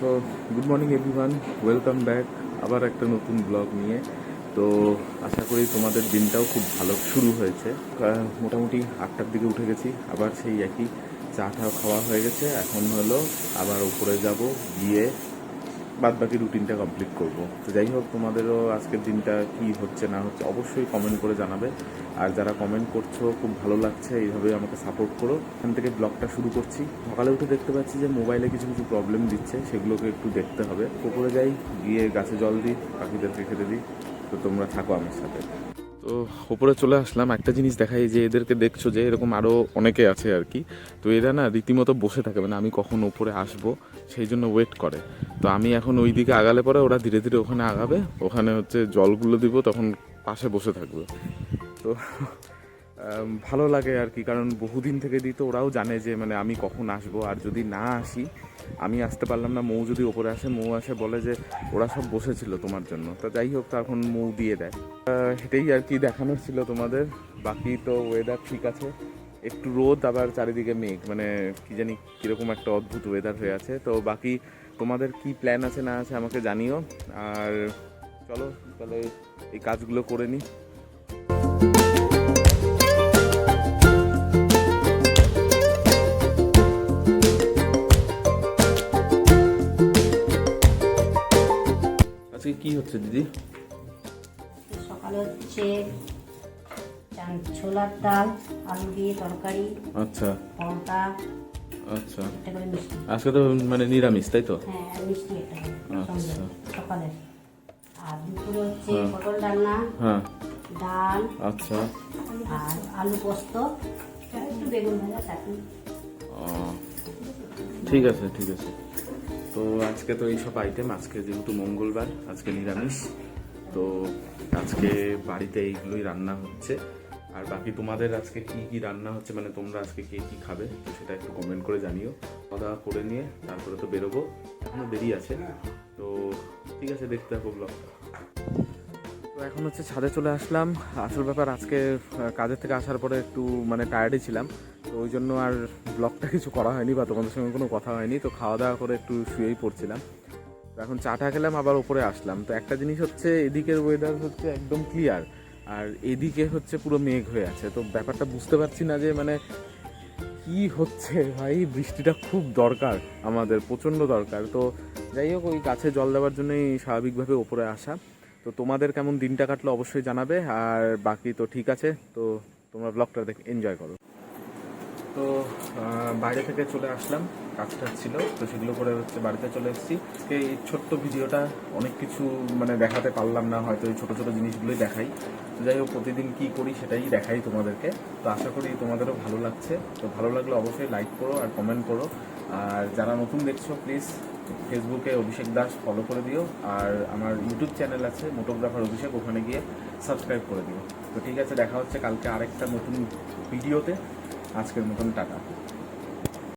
So good morning everyone welcome back আবার একটা নতুন ব্লগ নিয়ে। তো, আশা করি তোমাদের দিনটাও খুব ভালো শুরু হয়েছে। মোটামুটি আটটার দিকে উঠে গেছি। আবার সেই একই চা টা খাওয়া হয়ে গেছে। এখন হলো আবার উপরে যাব গিয়ে বাদ বাকি রুটিনটা কমপ্লিট করব। তো যাই হোক, তোমাদেরও আজকের দিনটা কি হচ্ছে, না হচ্ছে, অবশ্যই কমেন্ট করে জানাবে। আর যারা কমেন্ট করছ, খুব ভালো লাগছে, এইভাবে আমাকে সাপোর্ট করো। এখান থেকে ব্লগটা শুরু করছি। সকালে উঠে দেখতে পাচ্ছি যে মোবাইলে কিছু কিছু প্রবলেম দিচ্ছে, সেগুলোকে একটু দেখতে হবে। পুকুরে যাই, গিয়ে গাছে জল দিই, পাখিদেরকে খেতে দিই। তো তোমরা থাকো আমার সাথে। তো ওপরে চলে আসলাম। একটা জিনিস দেখাই যে এদেরকে দেখছ যে এরকম আরও অনেকে আছে আর কি। তো এরা না রীতিমতো বসে থাকে মানে আমি কখন ওপরে আসব, সেই জন্য ওয়েট করে। তো আমি এখন ওই দিকে আগালে পরে ওরা ধীরে ধীরে ওখানে আগাবে। ওখানে হচ্ছে জলগুলো দিব, তখন পাশে বসে থাকবে। তো ভালো লাগে আর কি, কারণ বহুদিন থেকে দিই তো ওরাও জানে যে মানে আমি কখন আসব, আর যদি না আসি, আমি আসতে পারলাম না, মৌ যদি ওপরে আসে, মৌ আসে বলে যে, ওরা সব বসেছিল তোমার জন্য। তো যাই হোক তখন মৌ দিয়ে দেয়। এটাই আর কি দেখানোর ছিল তোমাদের। বাকি তো ওয়েদার ঠিক আছে। একটু রোদ, আবার চারিদিকে মেঘ মানে কি জানি কীরকম একটা অদ্ভুত ওয়েদার হয়ে আছে। তো বাকি তোমাদের কি প্ল্যান আছে না আছে আমাকে জানিও। আর চলো তাহলে এই কাজগুলো করে নিই আজকে কি হচ্ছে দিদি? সকালে হচ্ছে ছোলার ডাল আলু দিয়ে তরকারি আচ্ছা। পরোটা আচ্ছা। আজকে তো মানে নিরামিষ তাই তো? হ্যাঁ আচ্ছা। সঙ্গে আর দুপুরে হচ্ছে হ্যাঁ। পটল রান্না হ্যাঁ। ডাল আচ্ছা। আর আলু পোস্ত একটু বেগুন ভাজা চাটনি। ও, ঠিক আছে ঠিক আছে। তো আজকে তো এইসব আইটেম আজকে যেহেতু মঙ্গলবার আজকে নিরামিষ তো আজকে বাড়িতে এইগুলোই রান্না হচ্ছে। আর বাকি তোমাদের আজকে কি কি রান্না হচ্ছে মানে তোমরা আজকে কে কি খাবে, তো সেটা একটু কমেন্ট করে জানিও। খাওয়া দাওয়া করে নিয়ে তারপরে তো বেরোবো। এখনও দেরি আছে। তো ঠিক আছে, দেখতে থাকো ব্লগটা তো এখন হচ্ছে ছাদে চলে আসলাম। আসল ব্যাপার আজকে কাজের থেকে আসার পরে একটু মানে টায়ার্ডই ছিলাম। তো ওই জন্য আর ব্লগটা কিছু করা হয়নি বা তোমাদের সঙ্গে কোনো কথা হয়নি। তো খাওয়া দাওয়া করে একটু শুয়েই পড়ছিলাম। তো এখন চাটা খেলাম, আবার ওপরে আসলাম। তো একটা জিনিস হচ্ছে, এদিকের ওয়েদার হচ্ছে একদম ক্লিয়ার আর এদিকে হচ্ছে পুরো মেঘ হয়ে আছে। তো ব্যাপারটা বুঝতে পারছি না যে মানে কি হচ্ছে ভাই? বৃষ্টিটা খুব দরকার আমাদের, প্রচণ্ড দরকার। তো যাই হোক, ওই গাছে জল দেওয়ার জন্যই স্বাভাবিকভাবে ওপরে আসা। তো তোমাদের কেমন দিনটা কাটলো অবশ্যই জানাবে। আর বাকি তো ঠিক আছে। তো তোমরা ব্লগটা দেখে এনজয় করো। তো বাইরে থেকে চলে আসলাম। কাজ টাজ ছিল, তো সেগুলো করে হচ্ছে বাড়িতে চলে এসেছি। এই ছোট্ট ভিডিওটা অনেক কিছু মানে দেখাতে পারলাম না, হয়তো এই ছোটো ছোটো জিনিসগুলোই দেখাই। যাই হোক, প্রতিদিন কি করি সেটাই দেখাই তোমাদেরকে। তো আশা করি তোমাদেরও ভালো লাগছে। তো ভালো লাগলে অবশ্যই লাইক করো আর কমেন্ট করো। আর যারা নতুন দেখছ প্লিজ ফেসবুকে অভিষেক দাস ফলো করে দিও। আর আমার ইউটিউব চ্যানেল আছে মোটোগ্রাফার অভিষেক, ওখানে গিয়ে সাবস্ক্রাইব করে দিও। তো ঠিক আছে, দেখা হচ্ছে কালকে আরেকটা নতুন ভিডিওতে। আজকের মতন টাটা